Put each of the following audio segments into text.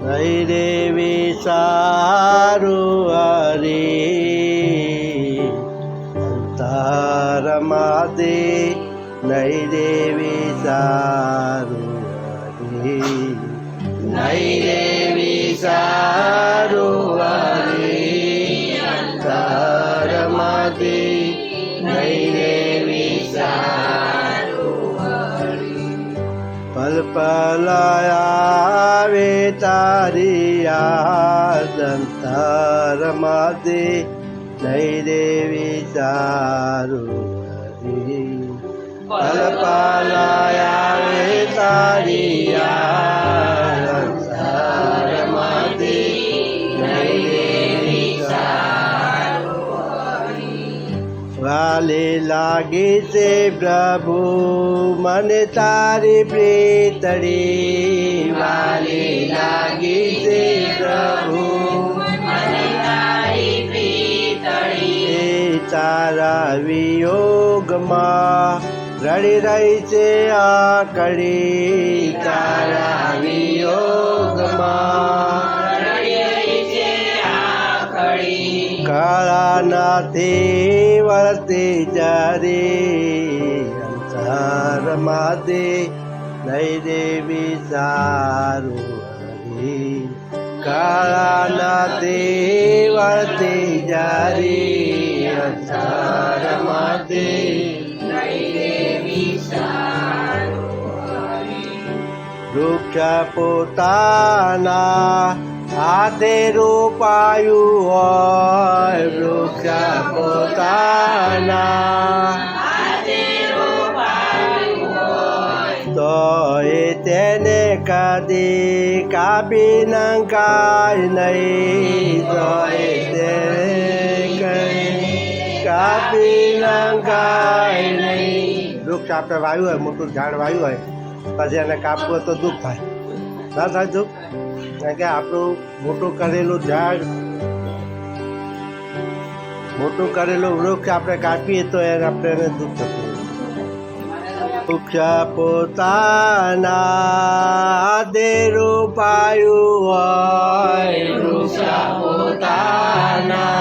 નહીં રે વિચારું હરી. અંતરમાં દે નહીં રે વિચારું હરી. નહીં રે વિચારું પલ પલ આવે તારી યાદ માદે નહીં રે વિચારું હરી. પલ પલ વાલે લાગે છે, પ્રભુ, મને તારી પ્રીતડી વાલે લાગે છે, પ્રભુ તારા વિયોગમાં રડી રહી છે આકડી તારા વિયોગમાં કાળા નાથી વળતી જારે અંતર માદે નહીં રે વિચારું હરી કાળા નાથી વળતી જારે અંતર માદે વૃક્ષ પોતાના હાથે રોપાયું હોય કદી કાપી નંકાય નહીં તો એ તેને કદી કાપી નંકાય નહીં વૃક્ષ આપણે વાવ્યું હોય મોટું ઝાડ વાવ્યું હોય પછી એને કાપવું તો દુઃખ થાય ના થાય દુઃખ કારણ કે આપણું મોટું કરેલું ઝાડ મોટું કરેલું વૃક્ષ આપણે કાપીએ તો એને આપણે એને દુઃખ થતું વૃક્ષ પોતાના દેરું પાયું હોય. વૃક્ષ પોતાના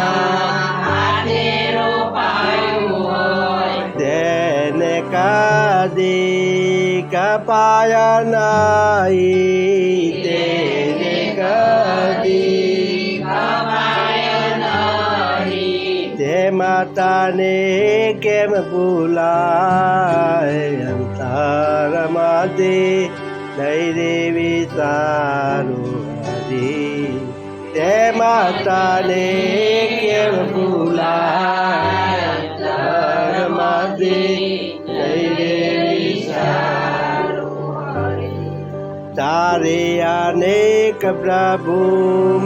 તેને કદી કપાય નહીં. તેને કદી તે માતાને કેમ ભૂલાય? અંતરમાં દે નહીં રે વિચારું હરી તે માતાને કેમ ભૂલા અંતરમાં દે નહીં રે વિચારું તારે અનેક પ્રભુ,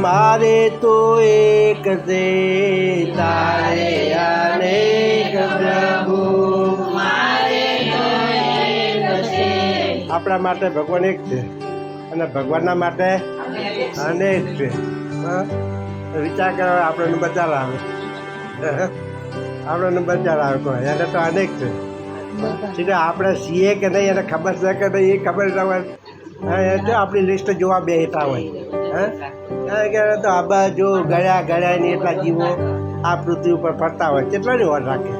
મારે તો એક દે તારે અનેક પ્રભુ આપણા માટે ભગવાન એક છે અને ભગવાનના માટે અનેક છે? વિચાર કરવા આપણને બચાર આવે આપણને બચાર આવે કોઈ. એને તો અનેક છે. સીધા આપણે સીએ કે નહીં, એને ખબર છે કે નહીં, એ ખબર ના હોય. તો આપણી લિસ્ટ જોવા બેઠા હોય. હા? કે તો આ જો ગળ્યા ગળ્યા ને એટલા જીવો આ પૃથ્વી ઉપર ફરતા હોય, કેટલાની વાર રાખે?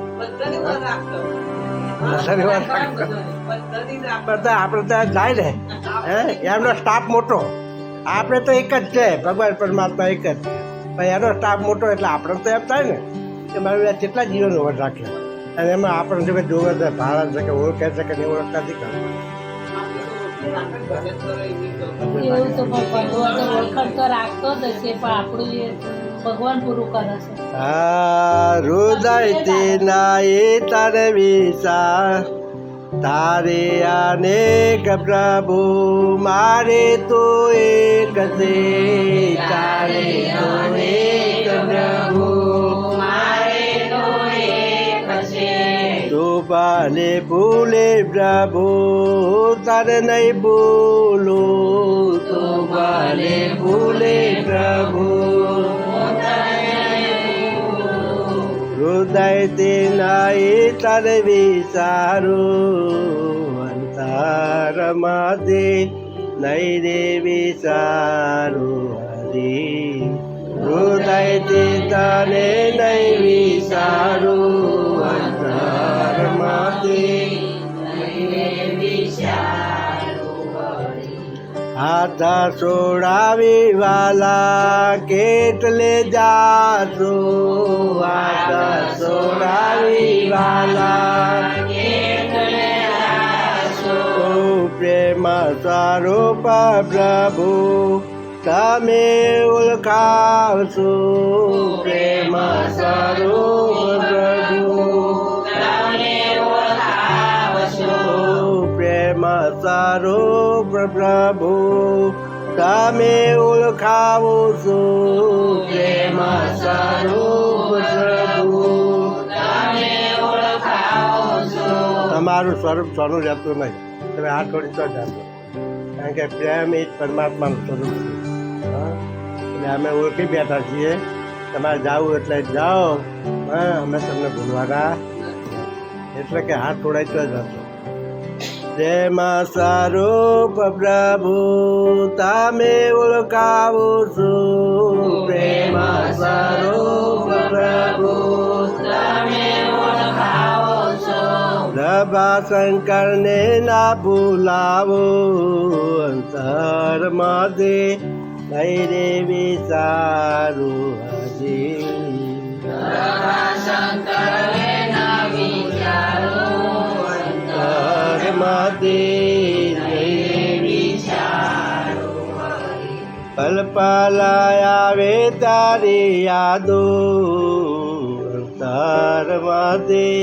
બધા આપણે ત્યાં જાય ને હે એમનો સ્ટાફ મોટો આપણે તો એક જ છે ભગવાન પરમાત્મા એક જ પણ એનો સ્ટાફ મોટો એટલે આપણે તો એમ થાય ને કે મારું કેટલા જીવન ઓવર રાખે અને એમાં આપણને જો કે જોવે છે ભાડા છે કે ઓળખે છે કે નહીં ઓળખતા નથી કરતા એવું તો રાખતો જ છે પણ આપણું ભગવાન પૂરું કરે છે. આ હૃદયથી નાય તારે વિસા તારે અનેક પ્રભુ મારે તો એક છે. તારે તો એક પ્રભુ તું ભલે ભૂલે પ્રભુ તારે નહીં ભૂલું. તું ભલે ભૂલે પ્રભુ હૃદયથી નહીં તારે વિચારું અંતરમાં દે નહીં રે વિચારું હરી તે તને નહીં વિચારું હાથ છોડાવી વાલા કેટલે જાશો? હાથા છોડાવી વાલા પ્રેમ સ્વરૂપ પ્રભુ, તમે ઓળખાવશો. પ્રેમ સ્વરૂપ પ્રભુ. પ્રેમ સારો પ્રભુ, તમે ઓળખાવો છો પ્રેમ સ્વરૂપ પ્રભુ. તમારું સ્વરૂપ સોનું રહેતું નહીં. તમે આ થોડી તો જાણો કારણ કે પ્રેમ એ જ પરમાત્માનું સ્વરૂપ છે? એટલે અમે ઓળખી બેઠા છીએ. તમારે જાવું એટલે જાઓ. હા, અમે તમને ભૂલવાના. એટલે કે હાથ થોડાય તો જ હતો. જેમાં સ્વરૂપ પ્રભુ તમે ઓળખાવો છો. પ્રેમ સ્વરૂપ પ્રભુ પ્રભા શંકરને ના ભૂલાવો. અંતરમાંથી નહીં રે વિચારું હજી. નહીં પલ પલાયા તારી યાદો અંતરમાંથી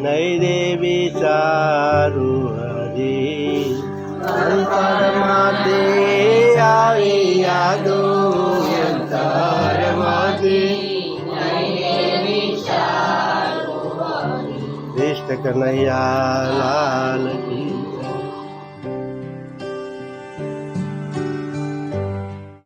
નહીં રે વિચારું હરી અંતરમાંથી આવી યાદો કૃષ્ણ કનૈયા લાલ કી.